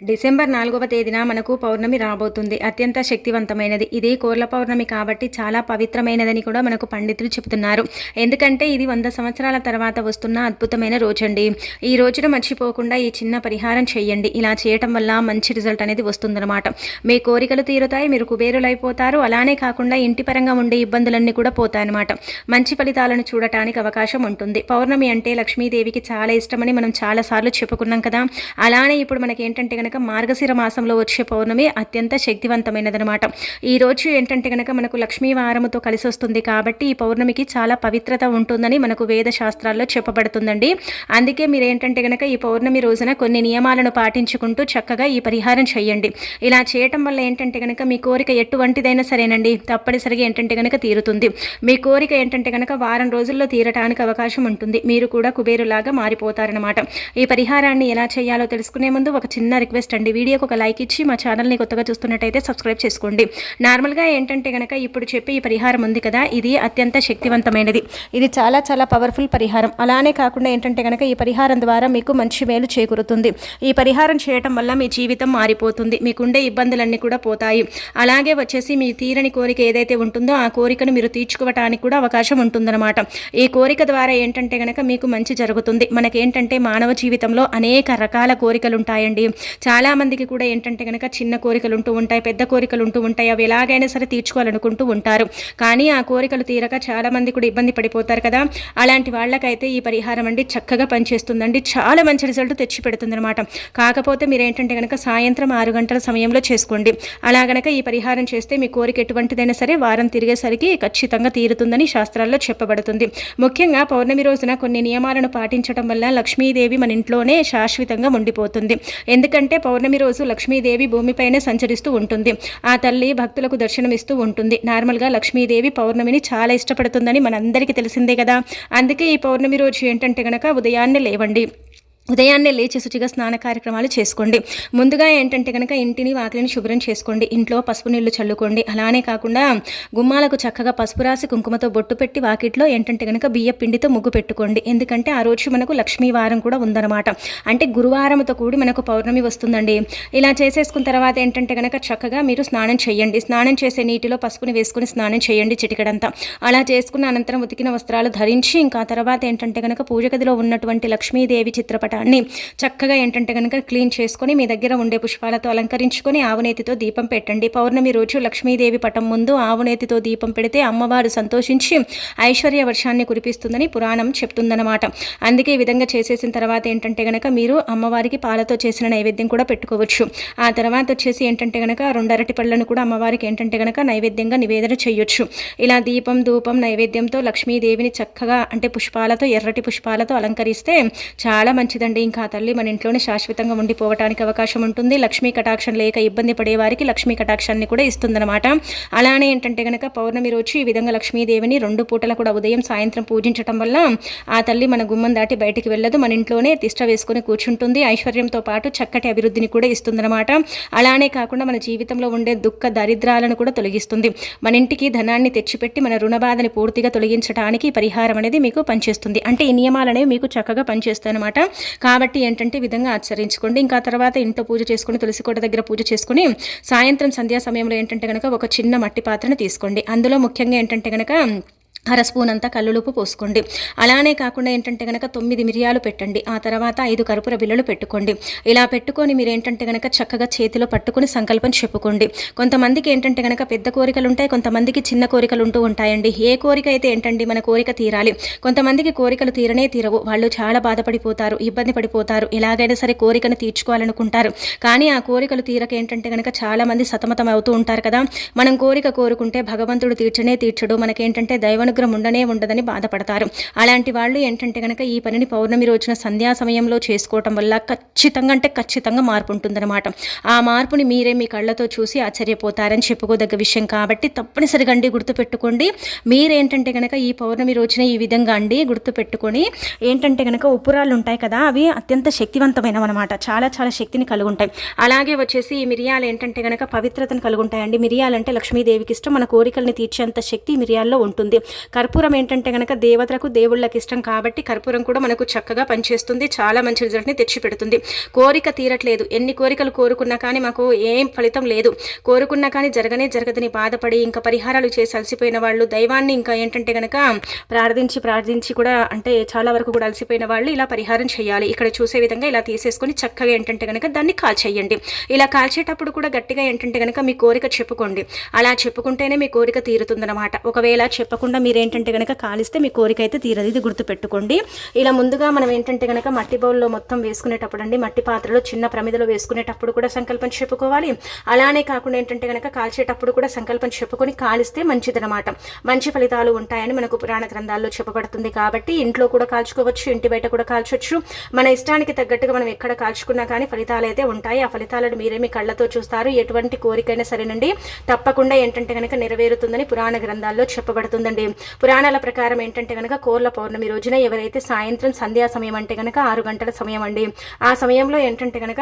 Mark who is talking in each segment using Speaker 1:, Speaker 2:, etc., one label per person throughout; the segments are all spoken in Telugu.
Speaker 1: డిసెంబర్ నాలుగవ తేదీన మనకు పౌర్ణమి రాబోతుంది. అత్యంత శక్తివంతమైనది. ఇది కోర్ల పౌర్ణమి కాబట్టి చాలా పవిత్రమైనదని కూడా మనకు పండితులు చెబుతున్నారు. ఎందుకంటే ఇది వంద సంవత్సరాల తర్వాత వస్తున్న అద్భుతమైన రోజండి. ఈ రోజున మర్చిపోకుండా ఈ చిన్న పరిహారం చేయండి. ఇలా చేయటం వల్ల మంచి రిజల్ట్ అనేది వస్తుందన్నమాట. మీ కోరికలు తీరుతాయి మీరు కుబేరులైపోతారు. అలానే కాకుండా ఇంటి పరంగా ఉండే ఇబ్బందులన్నీ కూడా పోతాయన్నమాట. మంచి ఫలితాలను చూడటానికి అవకాశం ఉంటుంది. పౌర్ణమి అంటే లక్ష్మీదేవికి చాలా ఇష్టమని మనం చాలాసార్లు చెప్పుకున్నాం కదా. అలానే ఇప్పుడు మనకి ఏంటంటే కనుక మార్గశిర మాసంలో వచ్చే పౌర్ణమి అత్యంత శక్తివంతమైనదనమాట ఈ రోజు ఏంటంటే కనుక మనకు లక్ష్మీ వారముతో కలిసి వస్తుంది కాబట్టి ఈ పౌర్ణమికి చాలా పవిత్రత ఉంటుందని మనకు వేద శాస్త్రాల్లో చెప్పబడుతుందండి. అందుకే మీరు ఏంటంటే కనుక ఈ పౌర్ణమి రోజున కొన్ని నియమాలను పాటించుకుంటూ చక్కగా ఈ పరిహారం చేయండి. ఇలా చేయటం వల్ల ఏంటంటే కనుక మీ కోరిక ఎటువంటిదైనా సరేనండి. తప్పనిసరిగా ఏంటంటే కనుక తీరుతుంది. మీ కోరిక ఏంటంటే కనుక వారం రోజుల్లో తీరటానికి అవకాశం ఉంటుంది. మీరు కూడా కుబేరులాగా మారిపోతారనమాట ఈ పరిహారాన్ని ఎలా చేయాలో తెలుసుకునే ముందు ఒక చిన్న రిక్వెస్ట్ రిక్వెస్ట్ అండి. వీడియోకి ఒక లైక్ ఇచ్చి మా ఛానల్ని కొత్తగా చూస్తున్నట్టయితే సబ్స్క్రైబ్ చేసుకోండి. నార్మల్గా ఏంటంటే కనుక ఇప్పుడు చెప్పే ఈ పరిహారం ఉంది కదా ఇది అత్యంత శక్తివంతమైనది. ఇది చాలా చాలా పవర్ఫుల్ పరిహారం. అలానే కాకుండా ఏంటంటే కనుక ఈ పరిహారం ద్వారా మీకు మంచి మేలు చేకూరుతుంది. ఈ పరిహారం చేయటం వల్ల మీ జీవితం మారిపోతుంది. మీకుండే ఇబ్బందులన్నీ కూడా పోతాయి. అలాగే వచ్చేసి మీ తీరని కోరిక ఏదైతే ఉంటుందో ఆ కోరికను మీరు తీర్చుకోవటానికి కూడా అవకాశం ఉంటుందన్నమాట. ఈ కోరిక ద్వారా ఏంటంటే కనుక మీకు మంచి జరుగుతుంది. మనకేంటంటే మానవ జీవితంలో అనేక రకాల కోరికలు ఉంటాయండి చాలామందికి కూడా ఏంటంటే కనుక చిన్న కోరికలు ఉంటూ ఉంటాయి పెద్ద కోరికలు ఉంటూ ఉంటాయి. అవి ఎలాగైనా సరే తీర్చుకోవాలనుకుంటూ ఉంటారు. కానీ ఆ కోరికలు తీరక చాలామంది కూడా ఇబ్బంది పడిపోతారు కదా. అలాంటి వాళ్ళకైతే ఈ పరిహారం అండి చక్కగా పనిచేస్తుందండి. చాలా మంచి రిజల్ట్ తెచ్చి పెడుతుందన్నమాట. కాకపోతే మీరు ఏంటంటే కనుక సాయంత్రం ఆరు గంటల సమయంలో చేసుకోండి. అలా గనక ఈ పరిహారం చేస్తే మీ కోరిక ఎటువంటిదైనా సరే వారం తిరిగేసరికి ఖచ్చితంగా తీరుతుందని శాస్త్రాల్లో చెప్పబడుతుంది. ముఖ్యంగా పౌర్ణమి రోజున కొన్ని నియమాలను పాటించడం వల్ల లక్ష్మీదేవి మన ఇంట్లోనే శాశ్వతంగా ఉండిపోతుంది. ఎందుకంటే ఎందుకంటే పౌర్ణమి రోజు లక్ష్మీదేవి భూమిపైనే సంచరిస్తూ ఉంటుంది. ఆ తల్లి భక్తులకు దర్శనమిస్తూ ఉంటుంది. నార్మల్గా లక్ష్మీదేవి పౌర్ణమిని చాలా ఇష్టపడుతుందని మనందరికీ తెలిసిందే కదా. అందుకే ఈ పౌర్ణమి రోజు ఏంటంటే కనుక ఉదయాన్నే లేవండి. ఉదయాన్నే లేచి శుచిగా స్నాన కార్యక్రమాలు చేసుకోండి. ముందుగా ఏంటంటే కనుక ఇంటిని వాకిలిని శుభ్రం చేసుకోండి. ఇంట్లో పసుపు నీళ్ళు చల్లుకోండి. అలానే కాకుండా గుమ్మాలకు చక్కగా పసుపు రాసి కుంకుమతో బొట్టు పెట్టి వాకిట్లో ఏంటంటే కనుక బియ్య పిండితో ముగ్గు పెట్టుకోండి. ఎందుకంటే ఆ రోజు మనకు లక్ష్మీ వారం కూడా ఉందన్నమాట. అంటే గురువారంతో కూడి మనకు పౌర్ణమి వస్తుందండి. ఇలా చేసేసుకున్న తర్వాత ఏంటంటే కనుక చక్కగా మీరు స్నానం చేయండి. స్నానం చేసే నీటిలో పసుపుని వేసుకుని స్నానం చేయండి చిటికడంతా. అలా చేసుకున్న అనంతరం ఉతికిన వస్త్రాలు ధరించి ఇంకా తర్వాత ఏంటంటే కనుక పూజ గదిలో ఉన్నటువంటి లక్ష్మీదేవి చిత్రపట పటాన్ని చక్కగా ఏంటంటే కనుక క్లీన్ చేసుకొని మీ దగ్గర ఉండే పుష్పాలతో అలంకరించుకొని ఆవునేతితో దీపం పెట్టండి. పౌర్ణమి రోజు లక్ష్మీదేవి పటం ముందు ఆవునేతితో దీపం పెడితే అమ్మవారు సంతోషించి ఐశ్వర్య వర్షాన్ని కురిపిస్తుందని పురాణం చెప్తుందన్నమాట. అందుకే ఈ విధంగా చేసేసిన తర్వాత ఏంటంటే కనుక మీరు అమ్మవారికి పాలతో చేసిన నైవేద్యం కూడా పెట్టుకోవచ్చు. ఆ తర్వాత వచ్చేసి ఏంటంటే కనుక రెండు అరటి పళ్ళను కూడా అమ్మవారికి ఏంటంటే కనుక నైవేద్యంగా నివేదన చేయొచ్చు. ఇలా దీపం ధూపం నైవేద్యంతో లక్ష్మీదేవిని చక్కగా అంటే పుష్పాలతో ఎర్రటి పుష్పాలతో అలంకరిస్తే చాలా మంచిది లేదండి. ఇంకా తల్లి మన ఇంట్లోనే శాశ్వతంగా ఉండిపోవటానికి అవకాశం ఉంటుంది. లక్ష్మీ కటాక్షం లేక ఇబ్బంది పడే వారికి లక్ష్మీ కటాక్షాన్ని కూడా ఇస్తుందన్నమాట. అలానే ఏంటంటే కనుక పౌర్ణమి రోజు ఈ విధంగా లక్ష్మీదేవిని రెండు పూటల కూడా ఉదయం సాయంత్రం పూజించడం వల్ల ఆ తల్లి మన గుమ్మం దాటి బయటికి వెళ్ళదు. మన ఇంట్లోనే తిష్ట వేసుకుని కూర్చుంటుంది. ఐశ్వర్యంతో పాటు చక్కటి అభివృద్ధిని కూడా ఇస్తుందన్నమాట. అలానే కాకుండా మన జీవితంలో ఉండే దుఃఖ దరిద్రాలను కూడా తొలగిస్తుంది. మన ఇంటికి ధనాన్ని తెచ్చిపెట్టి మన రుణబాధని పూర్తిగా తొలగించడానికి పరిహారం అనేది మీకు పనిచేస్తుంది. అంటే ఈ నియమాలు అనేవి మీకు చక్కగా పనిచేస్తాయి అనమాట కాబట్టి ఏంటంటే విధంగా ఆచరించుకోండి. ఇంకా తర్వాత ఇంట్లో పూజ చేసుకుని తులసికోట దగ్గర పూజ చేసుకుని సాయంత్రం సంధ్యా సమయంలో ఏంటంటే కనుక ఒక చిన్న మట్టి పాత్రను తీసుకోండి. అందులో ముఖ్యంగా ఏంటంటే కనుక అర స్పూన్ అంతా కల్లులుపు పోసుకోండి. అలానే కాకుండా ఏంటంటే కనుక తొమ్మిది మిరియాలు పెట్టండి. ఆ తర్వాత ఐదు కర్పూర బిల్లలు పెట్టుకోండి. ఇలా పెట్టుకొని మీరు ఏంటంటే కనుక చక్కగా చేతిలో పట్టుకుని సంకల్పం చెప్పుకోండి. కొంతమందికి ఏంటంటే కనుక పెద్ద కోరికలు ఉంటాయి కొంతమందికి చిన్న కోరికలు ఉంటూ ఉంటాయండి. ఏ కోరిక అయితే ఏంటండి మన కోరిక తీరాలి. కొంతమందికి కోరికలు తీరనే తీరవు. వాళ్ళు చాలా బాధపడిపోతారు ఇబ్బంది పడిపోతారు ఎలాగైనా సరే కోరికను తీర్చుకోవాలనుకుంటారు. కానీ ఆ కోరికలు తీరక ఏంటంటే కనుక చాలామంది సతమతం అవుతూ ఉంటారు కదా. మనం కోరిక కోరుకుంటే భగవంతుడు తీర్చనే తీర్చడు. మనకేంటంటే దైవను దగ్గర ఉండనే ఉండదని బాధపడతారు. అలాంటి వాళ్ళు ఏంటంటే కనుక ఈ పనిని పౌర్ణమి రోజున సంధ్యా సమయంలో చేసుకోవటం వల్ల ఖచ్చితంగా అంటే ఖచ్చితంగా మార్పు ఉంటుందన్నమాట. ఆ మార్పుని మీరే మీ కళ్ళతో చూసి ఆశ్చర్యపోతారని చెప్పుకోదగ్గ విషయం కాబట్టి తప్పనిసరిగా అండి గుర్తుపెట్టుకోండి. మీరేంటంటే కనుక ఈ పౌర్ణమి రోజున ఈ విధంగా అండి గుర్తుపెట్టుకొని ఏంటంటే కనుక ఉప్పురాళ్ళు ఉంటాయి కదా అవి అత్యంత శక్తివంతమైనవి అనమాట చాలా చాలా శక్తిని కలిగి ఉంటాయి అలాగే వచ్చేసి ఈ మిరియాలు ఏంటంటే కనుక పవిత్రతను కలుగుంటాయండి. మిరియాలంటే లక్ష్మీదేవికి ఇష్టం. మన కోరికల్ని తీర్చేంత శక్తి మిరియాల్లో ఉంటుంది. కర్పూరం ఏంటంటే కనుక దేవతలకు దేవుళ్ళకి ఇష్టం కాబట్టి కర్పూరం కూడా మనకు చక్కగా పనిచేస్తుంది. చాలా మంచి రిజల్ట్ని తెచ్చిపెడుతుంది. కోరిక తీరట్లేదు. ఎన్ని కోరికలు కోరుకున్నా కానీ మాకు ఏం ఫలితం లేదు. కోరుకున్నా కానీ జరగనే జరగదని బాధపడి ఇంకా పరిహారాలు చేసి అలసిపోయిన వాళ్ళు దైవాన్ని ఇంకా ఏంటంటే కనుక ప్రార్థించి ప్రార్థించి కూడా అంటే చాలా వరకు కూడా అలసిపోయిన వాళ్ళు ఇలా పరిహారం చేయాలి. ఇక్కడ చూసే విధంగా ఇలా తీసేసుకొని చక్కగా ఏంటంటే కనుక దాన్ని కాల్చేయండి. ఇలా కాల్చేటప్పుడు కూడా గట్టిగా ఏంటంటే కనుక మీ కోరిక చెప్పుకోండి. అలా చెప్పుకుంటేనే మీ కోరిక తీరుతుందన్నమాట. ఒకవేళ చెప్పకుండా మీరు ఏంటంటే కనుక కాలిస్తే మీ కోరిక అయితే తీరదు. ఇది గుర్తుపెట్టుకోండి. ఇలా ముందుగా మనం ఏంటంటే కనుక మట్టి బౌల్లో మొత్తం వేసుకునేటప్పుడు అండి మట్టి పాత్రలో చిన్న ప్రమిదలో వేసుకునేటప్పుడు కూడా సంకల్పం చెప్పుకోవాలి. అలానే కాకుండా ఏంటంటే కనుక కాల్చేటప్పుడు కూడా సంకల్పం చెప్పుకొని కాలిస్తే మంచిదనమాట మంచి ఫలితాలు ఉంటాయని మనకు పురాణ గ్రంథాల్లో చెప్పబడుతుంది కాబట్టి ఇంట్లో కూడా కాల్చుకోవచ్చు ఇంటి బయట కూడా కాల్చవచ్చు మన ఇష్టానికి తగ్గట్టుగా మనం ఎక్కడ కాల్చుకున్నా కానీ ఫలితాలు అయితే ఉంటాయి. ఆ ఫలితాలను మీరే మీ కళ్ళతో చూస్తారు. ఎటువంటి కోరికైనా సరేనండి. తప్పకుండా ఏంటంటే కనుక నెరవేరుతుందని పురాణ గ్రంథాల్లో చెప్పబడుతుందండి. పురాణాల ప్రకారం ఏంటంటే కనుక కోర్ల పౌర్ణమి రోజున ఎవరైతే సాయంత్రం సంధ్యా సమయం అంటే కనుక ఆరు గంటల సమయం అండి. ఆ సమయంలో ఏంటంటే కనుక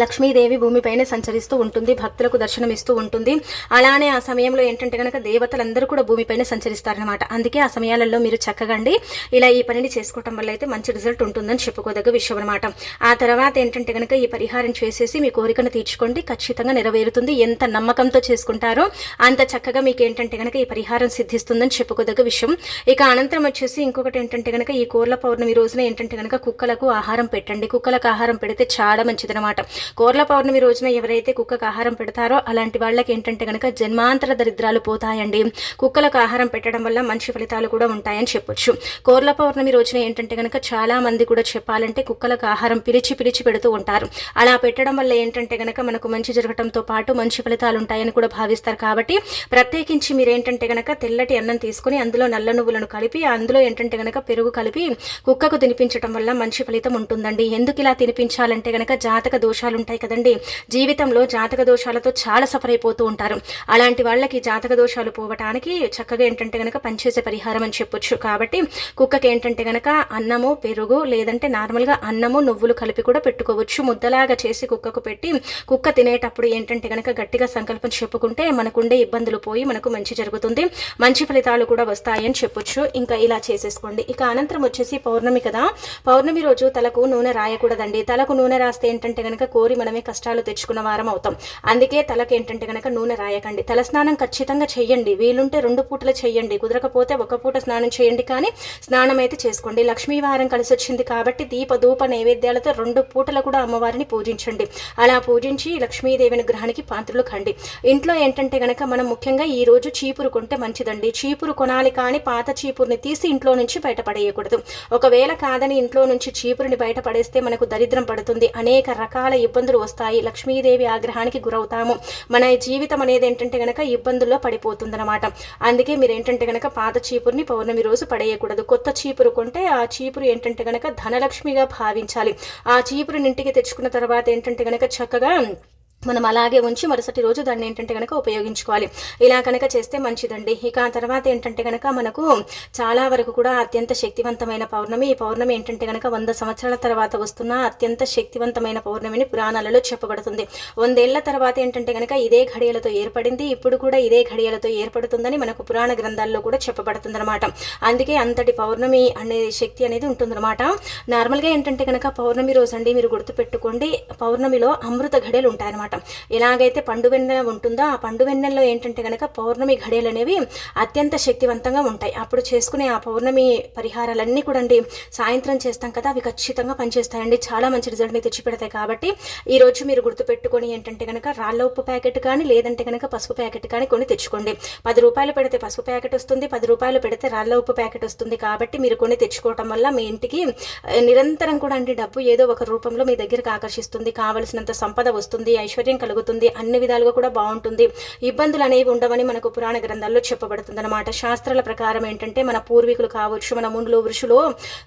Speaker 1: లక్ష్మీదేవి భూమిపైనే సంచరిస్తూ ఉంటుంది భక్తులకు దర్శనమిస్తూ ఉంటుంది. అలానే ఆ సమయంలో ఏంటంటే కనుక దేవతలందరూ కూడా భూమిపైన సంచరిస్తారనమాట అందుకే ఆ సమయాలలో మీరు చక్కగా అండి ఇలా ఈ పనిని చేసుకోవటం వల్ల అయితే మంచి రిజల్ట్ ఉంటుందని చెప్పుకోదగ్గ విషయం అనమాట ఆ తర్వాత ఏంటంటే కనుక ఈ పరిహారం చేసేసి మీ కోరికను తీర్చుకోండి. ఖచ్చితంగా నెరవేరుతుంది. ఎంత నమ్మకంతో చేసుకుంటారో అంత చక్కగా మీకు ఏంటంటే కనుక ఈ పరిహారం సిద్ధిస్తుందని చెప్పుకోదగ్గ విషయం. ఇక అనంతరం వచ్చేసి ఇంకొకటి ఏంటంటే కనుక ఈ కోర్ల పౌర్ణమి రోజున ఏంటంటే కనుక కుక్కలకు ఆహారం పెట్టండి. కుక్కలకు ఆహారం పెడితే చాలా మంచిదనమాట కోర్ల పౌర్ణమి రోజున ఎవరైతే కుక్కకు ఆహారం పెడతారో అలాంటి వాళ్ళకి ఏంటంటే కనుక జన్మాంతర దరిద్రాలు పోతాయండి. కుక్కలకు ఆహారం పెట్టడం వల్ల మంచి ఫలితాలు కూడా ఉంటాయని చెప్పొచ్చు. కోర్ల పౌర్ణమి రోజున ఏంటంటే కనుక చాలా మంది కూడా చెప్పాలంటే కుక్కలకు ఆహారం పిలిచి పిలిచి పెడుతూ ఉంటారు. అలా పెట్టడం వల్ల ఏంటంటే కనుక మనకు మంచి జరగడంతో పాటు మంచి ఫలితాలు ఉంటాయని కూడా భావిస్తారు. కాబట్టి ప్రత్యేకించి మీరు ఏంటంటే కనుక తెల్లటి అన్నం తీసుకుని అందులో నల్ల నువ్వులను కలిపి అందులో ఏంటంటే కనుక పెరుగు కలిపి కుక్కకు తినిపించడం వల్ల మంచి ఫలితం ఉంటుందండి. ఎందుకు ఇలా తినిపించాలంటే కనుక జాతక దోషాలు దోషాలు ఉంటాయి కదండి. జీవితంలో జాతక దోషాలతో చాలా సఫర్ అయిపోతూ ఉంటారు. అలాంటి వాళ్ళకి జాతక దోషాలు పోవటానికి చక్కగా ఏంటంటే కనుక పనిచేసే పరిహారం అని చెప్పొచ్చు. కాబట్టి కుక్కకి ఏంటంటే కనుక అన్నము పెరుగు లేదంటే నార్మల్గా అన్నము నువ్వులు కలిపి కూడా పెట్టుకోవచ్చు. ముద్దలాగా చేసి కుక్కకు పెట్టి కుక్క తినేటప్పుడు ఏంటంటే కనుక గట్టిగా సంకల్పం చెప్పుకుంటే మనకుండే ఇబ్బందులు పోయి మనకు మంచి జరుగుతుంది. మంచి ఫలితాలు కూడా వస్తాయని చెప్పొచ్చు. ఇంకా ఇలా చేసేసుకోండి. ఇక అనంతరం వచ్చేసి పౌర్ణమి కదా. పౌర్ణమి రోజు తలకు నూనె రాయకూడదండి. తలకు నూనె రాస్తే ఏంటంటే కనుక కోరి మనమే కష్టాలు తెచ్చుకున్న వారం అవుతాం. అందుకే తలకి ఏంటంటే కనుక నూనె రాయకండి. తల స్నానం ఖచ్చితంగా చెయ్యండి. వీలుంటే రెండు పూటలు చెయ్యండి. కుదరకపోతే ఒక పూట స్నానం చేయండి కానీ స్నానం అయితే చేసుకోండి. లక్ష్మీవారం కలిసి వచ్చింది కాబట్టి దీప ధూప నైవేద్యాలతో రెండు పూటలు కూడా అమ్మవారిని పూజించండి. అలా పూజించి లక్ష్మీదేవి గ్రహానికి పాత్రలు కండి. ఇంట్లో ఏంటంటే కనుక మనం ముఖ్యంగా ఈ రోజు చీపురు కొంటే మంచిదండి. చీపురు కొనాలి కానీ పాత చీపురుని తీసి ఇంట్లో నుంచి బయటపడేయకూడదు ఒకవేళ కాదని ఇంట్లో నుంచి చీపురుని బయటపడేస్తే మనకు దరిద్రం పడుతుంది. అనేక రకాల ఇబ్బందులు వస్తాయి. లక్ష్మీదేవి ఆగ్రహానికి గురవుతాము. మన జీవితం అనేది ఏంటంటే గనక ఇబ్బందుల్లో పడిపోతుందన్నమాట. అందుకే మీరు ఏంటంటే గనక పాత చీపురుని పౌర్ణమి రోజు పడేయకూడదు. కొత్త చీపురు కొంటే ఆ చీపురు ఏంటంటే గనక ధనలక్ష్మిగా భావించాలి. ఆ చీపురుని ఇంటికి తెచ్చుకున్న తర్వాత ఏంటంటే గనక చక్కగా మనం అలాగే ఉంచి మరుసటి రోజు దాన్ని ఏంటంటే కనుక ఉపయోగించుకోవాలి. ఇలా కనుక చేస్తే మంచిదండి. ఇక ఆ తర్వాత ఏంటంటే కనుక మనకు చాలా వరకు కూడా అత్యంత శక్తివంతమైన పౌర్ణమి. ఈ పౌర్ణమి ఏంటంటే కనుక వంద సంవత్సరాల తర్వాత వస్తున్న అత్యంత శక్తివంతమైన పౌర్ణమిని పురాణాలలో చెప్పబడుతుంది. వందేళ్ళ తర్వాత ఏంటంటే కనుక ఇదే ఘడియలతో ఏర్పడింది. ఇప్పుడు కూడా ఇదే ఘడియలతో ఏర్పడుతుందని మనకు పురాణ గ్రంథాల్లో కూడా చెప్పబడుతుందనమాట అందుకే అంతటి పౌర్ణమి అనే శక్తి అనేది ఉంటుందన్నమాట. నార్మల్గా ఏంటంటే కనుక పౌర్ణమి రోజు అండి మీరు గుర్తుపెట్టుకోండి. పౌర్ణమిలో అమృత ఘడియలు ఉంటాయన్నమాట. ఎలాగైతే పండు వెన్నెల ఉంటుందో ఆ పండు వెన్నెల్లో ఏంటంటే కనుక పౌర్ణమి ఘడియలు అనేవి అత్యంత శక్తివంతంగా ఉంటాయి. అప్పుడు చేసుకునే ఆ పౌర్ణమి పరిహారాలన్నీ కూడా అండి సాయంత్రం చేస్తాం కదా అవి ఖచ్చితంగా పనిచేస్తాయండి. చాలా మంచి రిజల్ట్ని తెచ్చిపెడతాయి కాబట్టి ఈరోజు మీరు గుర్తుపెట్టుకొని ఏంటంటే కనుక రాళ్ళ ఉప్పు ప్యాకెట్ కానీ లేదంటే కనుక పసుపు ప్యాకెట్ కానీ కొని తెచ్చుకోండి. పది రూపాయలు పెడితే పసుపు ప్యాకెట్ వస్తుంది పది రూపాయలు పెడితే రాళ్ళ ఉప్పు ప్యాకెట్ వస్తుంది కాబట్టి మీరు కొని తెచ్చుకోవటం వల్ల మీ ఇంటికి నిరంతరం కూడా అండి డబ్బు ఏదో ఒక రూపంలో మీ దగ్గరకు ఆకర్షిస్తుంది. కావలసినంత సంపద వస్తుంది ఐశ్వర్యం కలుగుతుంది. అన్ని విధాలుగా కూడా బాగుంటుంది. ఇబ్బందులు అనేవి ఉండవని మనకు పురాణ గ్రంథాల్లో చెప్పబడుతుంది అనమాట శాస్త్రాల ప్రకారం ఏంటంటే మన పూర్వీకులు కావచ్చు మన ముండ్లు వృషులు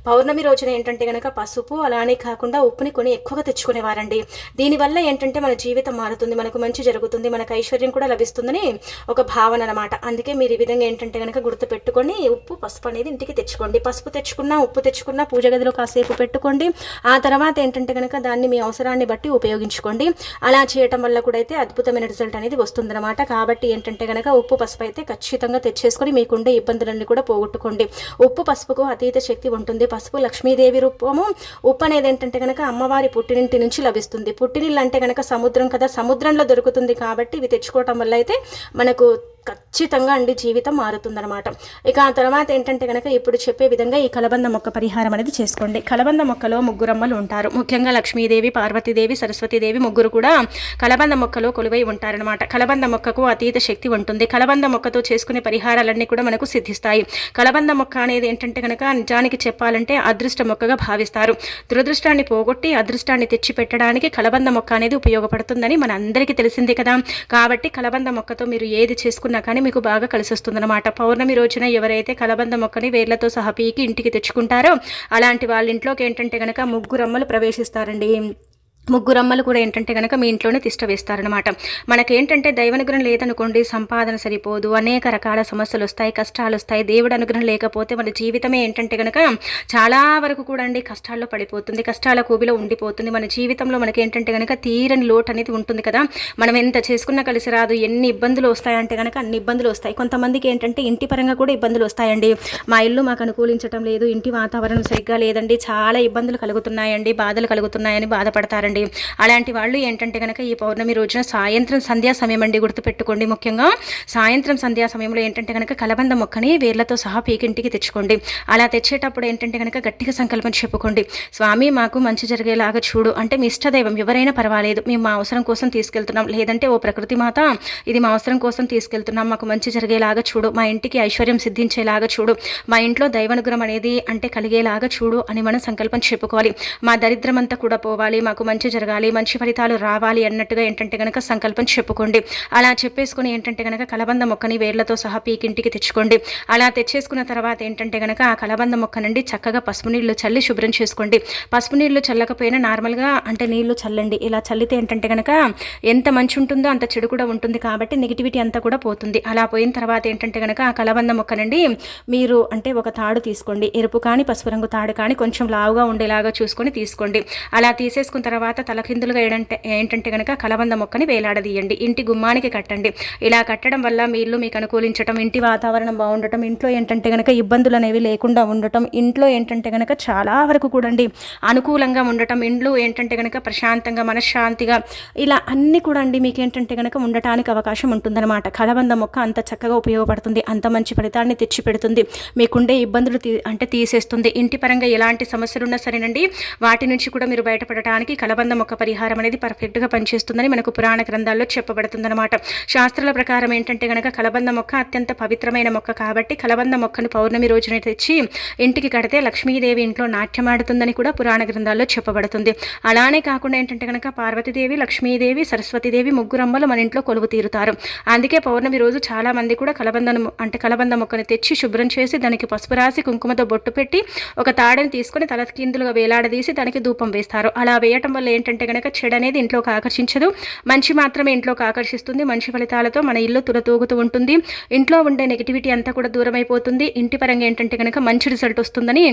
Speaker 1: పౌర్ణమి రోజున ఏంటంటే కనుక పసుపు అలానే కాకుండా ఉప్పుని కొని ఎక్కువగా తెచ్చుకునేవారండి. దీనివల్ల ఏంటంటే మన జీవితం మారుతుంది మనకు మంచి జరుగుతుంది మనకు ఐశ్వర్యం కూడా లభిస్తుందని ఒక భావన అనమాట అందుకే మీరు ఈ విధంగా ఏంటంటే కనుక గుర్తు పెట్టుకొని ఉప్పు పసుపు అనేది ఇంటికి తెచ్చుకోండి. పసుపు తెచ్చుకున్నా ఉప్పు తెచ్చుకున్నా పూజ గదిలో కాసేపు పెట్టుకోండి. ఆ తర్వాత ఏంటంటే కనుక దాన్ని మీ అవసరాన్ని బట్టి ఉపయోగించుకోండి. అలా చేయడం చేయటం వల్ల కూడా అయితే అద్భుతమైన రిజల్ట్ అనేది వస్తుందన్నమాట. కాబట్టి ఏంటంటే కనుక ఉప్పు పసుపు అయితే ఖచ్చితంగా తెచ్చేసుకొని మీకుండే ఇబ్బందులన్నీ కూడా పోగొట్టుకోండి. ఉప్పు పసుపుకు అతీత శక్తి ఉంటుంది. పసుపు లక్ష్మీదేవి రూపము. ఉప్పు అనేది ఏంటంటే కనుక అమ్మవారి పుట్టినింటి నుంచి లభిస్తుంది. పుట్టినిల్లు అంటే కనుక సముద్రం కదా. సముద్రంలో దొరుకుతుంది కాబట్టి ఇవి తెచ్చుకోవటం వల్ల అయితే మనకు ఖచ్చితంగా అండి జీవితం మారుతుందనమాట ఇక ఆ తర్వాత ఏంటంటే కనుక ఇప్పుడు చెప్పే విధంగా ఈ కలబంద మొక్క పరిహారం అనేది చేసుకోండి. కలబంద మొక్కలో ముగ్గురమ్మలు ఉంటారు. ముఖ్యంగా లక్ష్మీదేవి పార్వతీదేవి సరస్వతీదేవి ముగ్గురు కూడా కలబంద మొక్కలో కొలువై ఉంటారనమాట కలబంద మొక్కకు అతీత శక్తి ఉంటుంది. కలబంద మొక్కతో చేసుకునే పరిహారాలన్నీ కూడా మనకు సిద్ధిస్తాయి. కలబంద మొక్క అనేది ఏంటంటే కనుక నిజానికి చెప్పాలంటే అదృష్ట మొక్కగా భావిస్తారు. దురదృష్టాన్ని పోగొట్టి అదృష్టాన్ని తెచ్చి పెట్టడానికి కలబంద మొక్క అనేది ఉపయోగపడుతుందని మన అందరికీ తెలిసిందే కదా. కాబట్టి కలబంద మొక్కతో మీరు ఏది చేసుకున్న చేసుకున్నా కానీ మీకు బాగా కలిసి వస్తుందన్నమాట పౌర్ణమి రోజున ఎవరైతే కలబంద మొక్కని వేర్లతో సహా పీకి ఇంటికి తెచ్చుకుంటారో అలాంటి వాళ్ళ ఇంట్లోకి ఏంటంటే కనుక ముగ్గురమ్మలు ప్రవేశిస్తారండి. ముగ్గురమ్మలు కూడా ఏంటంటే కనుక మీ ఇంట్లోనే తిష్ట వేస్తారనమాట మనకేంటంటే దైవానుగ్రహం లేదనుకోండి సంపాదన సరిపోదు అనేక రకాల సమస్యలు వస్తాయి కష్టాలు వస్తాయి దేవుడు అనుగ్రహం లేకపోతే మన జీవితమే ఏంటంటే కనుక చాలా వరకు కూడా అండి కష్టాల్లో పడిపోతుంది కష్టాల కూబిలో ఉండిపోతుంది. మన జీవితంలో మనకి ఏంటంటే కనుక తీరని లోటు అనేది ఉంటుంది కదా. మనం ఎంత చేసుకున్నా కలిసి రాదు ఎన్ని ఇబ్బందులు వస్తాయంటే కనుక అన్ని ఇబ్బందులు వస్తాయి. కొంతమందికి ఏంటంటే ఇంటి పరంగా కూడా ఇబ్బందులు వస్తాయండి. మా ఇల్లు మాకు అనుకూలించడం లేదు ఇంటి వాతావరణం సరిగ్గా లేదండి చాలా ఇబ్బందులు కలుగుతున్నాయండి బాధలు కలుగుతున్నాయని బాధపడతారండి. అండి అలాంటి వాళ్ళు ఏంటంటే కనుక ఈ పౌర్ణమి రోజున సాయంత్రం సంధ్యా సమయం అండి గుర్తుపెట్టుకోండి ముఖ్యంగా. సాయంత్రం సంధ్యా సమయంలో ఏంటంటే కనుక కలబంద మొక్కని వేర్లతో సహా పీకింటికి తెచ్చుకోండి. అలా తెచ్చేటప్పుడు ఏంటంటే కనుక గట్టిగా సంకల్పం చెప్పుకోండి. స్వామి మాకు మంచి జరిగేలాగా చూడు. అంటే మీ ఇష్టదైవం ఎవరైనా పర్వాలేదు. మేము మా అవసరం కోసం తీసుకెళ్తున్నాం. లేదంటే ఓ ప్రకృతి మాత ఇది మా అవసరం కోసం తీసుకెళ్తున్నాం. మాకు మంచి జరిగేలాగా చూడు. మా ఇంటికి ఐశ్వర్యం సిద్ధించేలాగా చూడు. మా ఇంట్లో దైవనుగ్రహం అనేది అంటే కలిగేలాగా చూడు అని మనం సంకల్పం చెప్పుకోవాలి. మా దరిద్రమంతా కూడా పోవాలి. మాకు మంచి మంచి జరగాలి మంచి ఫలితాలు రావాలి అన్నట్టుగా ఏంటంటే కనుక సంకల్పం చెప్పుకోండి. అలా చెప్పేసుకుని ఏంటంటే కనుక కలబంద మొక్కని వేర్లతో సహా పీకింటికి తెచ్చుకోండి. అలా తెచ్చేసుకున్న తర్వాత ఏంటంటే కనుక ఆ కలబంద మొక్క నుండి చక్కగా పసుపు నీళ్ళు చల్లి శుభ్రం చేసుకోండి. పసుపు నీళ్ళు చల్లకపోయినా నార్మల్గా అంటే నీళ్ళు చల్లండి. ఇలా చల్లితే ఏంటంటే కనుక ఎంత మంచి ఉంటుందో అంత చెడు కూడా ఉంటుంది కాబట్టి నెగిటివిటీ అంతా కూడా పోతుంది. అలా పోయిన తర్వాత ఏంటంటే కనుక ఆ కలబంద మొక్క నుండి మీరు అంటే ఒక తాడు తీసుకోండి. ఎరుపు కానీ పసుపు రంగు తాడు కానీ కొంచెం లావుగా ఉండేలాగా చూసుకొని తీసుకోండి. అలా తీసేసుకున్న తర్వాత తర్వాత తలకిందులుగా ఏంటంటే ఏంటంటే కనుక కలబంద మొక్కని వేలాడదీయండి. ఇంటి గుమ్మానికి కట్టండి. ఇలా కట్టడం వల్ల మీ ఇల్లు మీకు అనుకూలించడం ఇంటి వాతావరణం బాగుండటం ఇంట్లో ఏంటంటే కనుక ఇబ్బందులు అనేవి లేకుండా ఉండటం ఇంట్లో ఏంటంటే కనుక చాలా వరకు కూడండి అనుకూలంగా ఉండటం ఇండ్లు ఏంటంటే కనుక ప్రశాంతంగా మనశ్శాంతిగా ఇలా అన్నీ కూడా అండి మీకు ఏంటంటే కనుక ఉండటానికి అవకాశం ఉంటుందన్నమాట. కలబంద మొక్క అంత చక్కగా ఉపయోగపడుతుంది అంత మంచి ఫలితాన్ని తెచ్చిపెడుతుంది మీకుండే ఇబ్బందులు అంటే తీసేస్తుంది. ఇంటి పరంగా ఎలాంటి సమస్యలు ఉన్నా సరేనండి వాటి నుంచి కూడా మీరు బయటపడటానికి కలబంద సంబంధ మొక్క పరిహారం అనేది పర్ఫెక్ట్గా పనిచేస్తుందని మనకు పురాణ గ్రంథాల్లో చెప్పబడుతుందన్నమాట. శాస్త్రాల ప్రకారం ఏంటంటే కనుక కలబంద మొక్క అత్యంత పవిత్రమైన మొక్క కాబట్టి కలబంద మొక్కను పౌర్ణమి రోజున తెచ్చి ఇంటికి కడితే లక్ష్మీదేవి ఇంట్లో నాట్యమాడుతుందని కూడా పురాణ గ్రంథాల్లో చెప్పబడుతుంది. అలానే కాకుండా ఏంటంటే కనుక పార్వతీదేవి లక్ష్మీదేవి సరస్వతీదేవి ముగ్గురమ్మలు మన ఇంట్లో కొలువు తీరుతారు. అందుకే పౌర్ణమి రోజు చాలామంది కూడా కలబందను అంటే కలబంద మొక్కను తెచ్చి శుభ్రం చేసి దానికి పసుపు రాసి కుంకుమతో బొట్టు పెట్టి ఒక తాడని తీసుకొని తల కిందులుగా వేలాడదీసి దానికి ధూపం వేస్తారు. అలా వేయటం వల్ల ఏంటంటే కనుక చెడు అనేది ఇంట్లోకి ఆకర్షించదు. మంచి మాత్రమే ఇంట్లోకి ఆకర్షిస్తుంది. మంచి ఫలితాలతో మన ఇల్లు తులతూగుతూ ఉంటుంది. ఇంట్లో ఉండే నెగిటివిటీ అంతా కూడా దూరం అయిపోతుంది ఇంటి పరంగా ఏంటంటే కనుక మంచి రిజల్ట్ వస్తుందని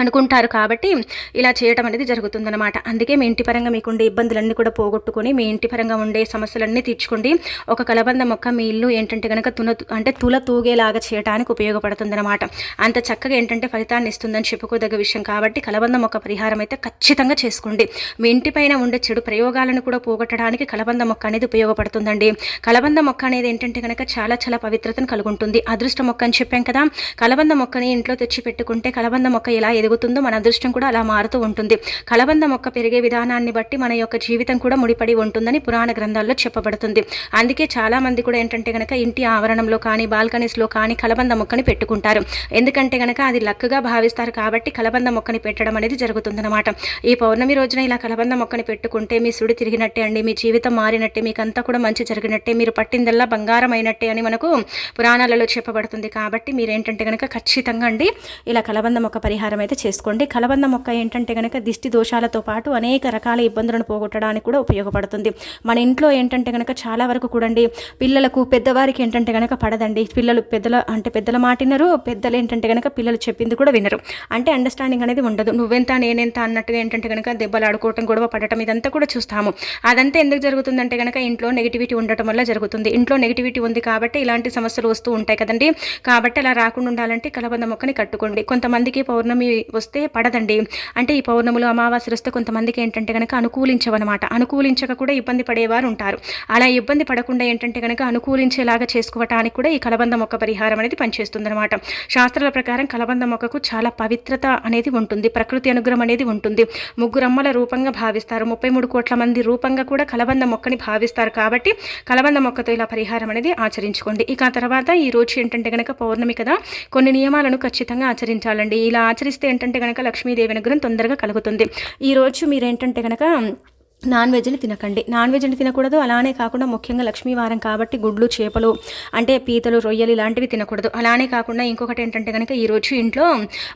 Speaker 1: అనుకుంటారు కాబట్టి ఇలా చేయటం అనేది జరుగుతుందన్నమాట. అందుకే మీ ఇంటి పరంగా మీకుండే ఇబ్బందులన్నీ కూడా పోగొట్టుకొని మీ ఇంటి పరంగా ఉండే సమస్యలన్నీ తీర్చుకోండి. ఒక కలబంద మొక్క మీ ఇల్లు ఏంటంటే కనుక తున అంటే తుల తూగేలాగా చేయడానికి ఉపయోగపడుతుందన్నమాట. అంత చక్కగా ఏంటంటే ఫలితాన్ని ఇస్తుందని చెప్పుకోదగ్గ విషయం కాబట్టి కలబంద మొక్క పరిహారం అయితే ఖచ్చితంగా చేసుకోండి. మీ ఇంటిపైన ఉండే చెడు ప్రయోగాలను కూడా పోగొట్టడానికి కలబంద మొక్క అనేది ఉపయోగపడుతుందండి. కలబంద మొక్క అనేది ఏంటంటే కనుక చాలా చాలా పవిత్రతను కలుగుంటుంది. అదృష్ట మొక్క అని చెప్పాం కదా. కలబంద మొక్కని ఇంట్లో తెచ్చి పెట్టుకుంటే కలబంద మొక్క ఎలా ఎదుగుతుందో మన అదృష్టం కూడా అలా మారుతూ ఉంటుంది. కలబంద మొక్క పెరిగే విధానాన్ని బట్టి మన యొక్క జీవితం కూడా ముడిపడి ఉంటుందని పురాణ గ్రంథాల్లో చెప్పబడుతుంది. అందుకే చాలా మంది కూడా ఏంటంటే కనుక ఇంటి ఆవరణంలో కానీ బాల్కనీస్లో కానీ కలబంద మొక్కని పెట్టుకుంటారు. ఎందుకంటే కనుక అది లక్కగా భావిస్తారు కాబట్టి కలబంద మొక్కని పెట్టడం అనేది జరుగుతుందన్నమాట. ఈ పౌర్ణమి రోజున ఇలా కలబంద మొక్కని పెట్టుకుంటే మీ సుడి తిరిగినట్టే అండి మీ జీవితం మారినట్టే మీకంతా కూడా మంచి జరిగినట్టే మీరు పట్టిందల్లా బంగారం అయినట్టే అని మనకు పురాణాలలో చెప్పబడుతుంది. కాబట్టి మీరేంటంటే కనుక ఖచ్చితంగా అండి ఇలా కలబంద మొక్క పరిహారం అయితే అయితే చేసుకోండి. కలబంద మొక్క ఏంటంటే కనుక దిష్టి దోషాలతో పాటు అనేక రకాల ఇబ్బందులను పోగొట్టడానికి కూడా ఉపయోగపడుతుంది. మన ఇంట్లో ఏంటంటే కనుక చాలా వరకు కూడండి పిల్లలకు పెద్దవారికి ఏంటంటే కనుక పడదండి. పిల్లలు పెద్దల అంటే పెద్దల మాటినరు పెద్దలు ఏంటంటే కనుక పిల్లలు చెప్పింది కూడా వినరు. అంటే అండర్స్టాండింగ్ అనేది ఉండదు. నువ్వెంత నేనెంత అన్నట్టుగా ఏంటంటే కనుక దెబ్బలు ఆడుకోవటం గొడవ పడటం ఇదంతా కూడా చూస్తాము. అదంతా ఎందుకు జరుగుతుందంటే కనుక ఇంట్లో నెగిటివిటీ ఉండటం వల్ల జరుగుతుంది. ఇంట్లో నెగిటివిటీ ఉంది కాబట్టి ఇలాంటి సమస్యలు వస్తూ ఉంటాయి కదండి. కాబట్టి అలా రాకుండా ఉండాలంటే కలబంద మొక్కని కట్టుకోండి. కొంతమందికి పౌర్ణమి వస్తే పడదండి. అంటే ఈ పౌర్ణములు అమావాస్యలు వస్తే కొంతమందికి ఏంటంటే కనుక అనుకూలించవన్నమాట. అనుకూలించక కూడా ఇబ్బంది పడేవారు ఉంటారు. అలా ఇబ్బంది పడకుండా ఏంటంటే కనుక అనుకూలించేలాగా చేసుకోవటానికి కూడా ఈ కలబంద మొక్క పరిహారం అనేది పనిచేస్తుంది అనమాట శాస్త్రాల ప్రకారం కలబంద మొక్కకు చాలా పవిత్రత అనేది ఉంటుంది. ప్రకృతి అనుగ్రహం అనేది ఉంటుంది. ముగ్గురమ్మల రూపంగా భావిస్తారు. ముప్పై మూడు కోట్ల మంది రూపంగా కూడా కలబంద మొక్కని భావిస్తారు కాబట్టి కలబంద మొక్కతో ఇలా పరిహారం అనేది ఆచరించుకోండి. ఇక తర్వాత ఈ రోజు ఏంటంటే కనుక పౌర్ణమి కదా కొన్ని నియమాలను ఖచ్చితంగా ఆచరించాలండి. ఇలా ఆచరిస్తే ఏంటంటే కనుక లక్ష్మీదేవి అనుగ్రహం తొందరగా కలుగుతుంది. ఈ రోజు మీరు ఏంటంటే కనుక నాన్ వెజ్ని తినకండి. నాన్ వెజ్ని తినకూడదు. అలానే కాకుండా ముఖ్యంగా లక్ష్మీవారం కాబట్టి గుడ్లు చేపలు అంటే పీతలు రొయ్యలు ఇలాంటివి తినకూడదు. అలానే కాకుండా ఇంకొకటి ఏంటంటే కనుక ఈరోజు ఇంట్లో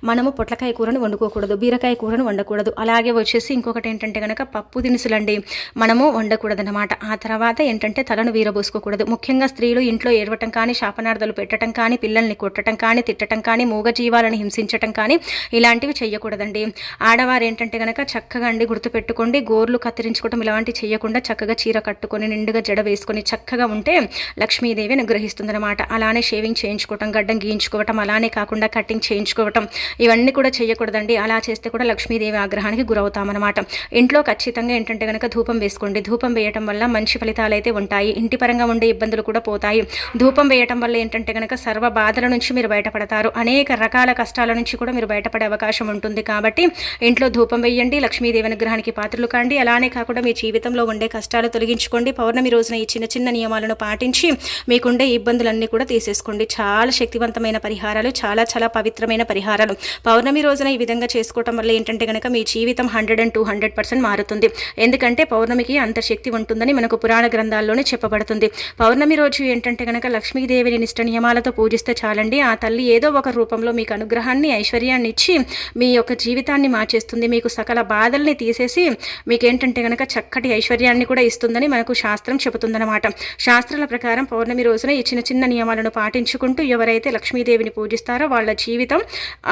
Speaker 1: మనము పొట్లకాయ కూరను వండుకోకూడదు. బీరకాయ కూరను వండకూడదు. అలాగే వచ్చేసి ఇంకొకటి ఏంటంటే కనుక పప్పు దినుసులండి మనము వండకూడదు అనమాట ఆ తర్వాత ఏంటంటే తలను వీరబోసుకోకూడదు. ముఖ్యంగా స్త్రీలు ఇంట్లో ఏడవటం కానీ శాపనార్థాలు పెట్టడం కానీ పిల్లల్ని కొట్టడం కానీ తిట్టడం కానీ మూగ జీవాలను హింసించటం కానీ ఇలాంటివి చేయకూడదండి ఆడవారు ఏంటంటే కనుక చక్కగా అండి గుర్తుపెట్టుకోండి. గోర్లు కత్తిరించి చేయించుకోవటం ఇలాంటివి చేయకుండా చక్కగా చీర కట్టుకొని నిండుగా జడ వేసుకొని చక్కగా ఉంటే లక్ష్మీదేవి అనుగ్రహిస్తుందన్నమాట. అలానే షేవింగ్ చేయించుకోవటం గడ్డం గీయించుకోవటం అలానే కాకుండా కటింగ్ చేయించుకోవటం ఇవన్నీ కూడా చేయకూడదండి. అలా చేస్తే కూడా లక్ష్మీదేవి ఆగ్రహానికి గురవుతామన్నమాట. ఇంట్లో ఖచ్చితంగా ఏంటంటే కనుక ధూపం వేసుకోండి. ధూపం వేయటం వల్ల మంచి ఫలితాలు అయితే ఉంటాయి. ఇంటి పరంగా ఉండే ఇబ్బందులు కూడా పోతాయి. ధూపం వేయటం వల్ల ఏంటంటే కనుక సర్వ బాధల నుంచి మీరు బయటపడతారు. అనేక రకాల కష్టాల నుంచి కూడా మీరు బయటపడే అవకాశం ఉంటుంది. కాబట్టి ఇంట్లో ధూపం వేయండి లక్ష్మీదేవి అనుగ్రహానికి పాత్రలు కాండి. అలానే కాకుండా కూడా మీ జీవితంలో ఉండే కష్టాలు తొలగించుకోండి. పౌర్ణమి రోజున ఈ చిన్న చిన్న నియమాలను పాటించి మీకుండే ఇబ్బందులన్నీ కూడా తీసేసుకోండి. చాలా శక్తివంతమైన పరిహారాలు చాలా చాలా పవిత్రమైన పరిహారాలు. పౌర్ణమి రోజున ఈ విధంగా చేసుకోవటం వల్ల ఏంటంటే కనుక మీ జీవితం hundred and two hundred percent మారుతుంది. ఎందుకంటే పౌర్ణమికి అంత శక్తి ఉంటుందని మనకు పురాణ గ్రంథాల్లోనే చెప్పబడుతుంది. పౌర్ణమి రోజు ఏంటంటే కనుక లక్ష్మీదేవిని నిష్ట నియమాలతో పూజిస్తే చాలండి. ఆ తల్లి ఏదో ఒక రూపంలో మీకు అనుగ్రహాన్ని ఐశ్వర్యాన్ని ఇచ్చి మీ యొక్క జీవితాన్ని మార్చేస్తుంది. మీకు సకల బాధల్ని తీసేసి మీకేంటంటే కనుక కనుక చక్కటి ఐశ్వర్యాన్ని కూడా ఇస్తుందని మనకు శాస్త్రం చెబుతుందన్నమాట. శాస్త్రాల ప్రకారం పౌర్ణమి రోజున ఈ చిన్న చిన్న నియమాలను పాటించుకుంటూ ఎవరైతే లక్ష్మీదేవిని పూజిస్తారో వాళ్ళ జీవితం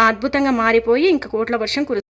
Speaker 1: అద్భుతంగా మారిపోయి ఇంకా కోట్ల వర్షం కురు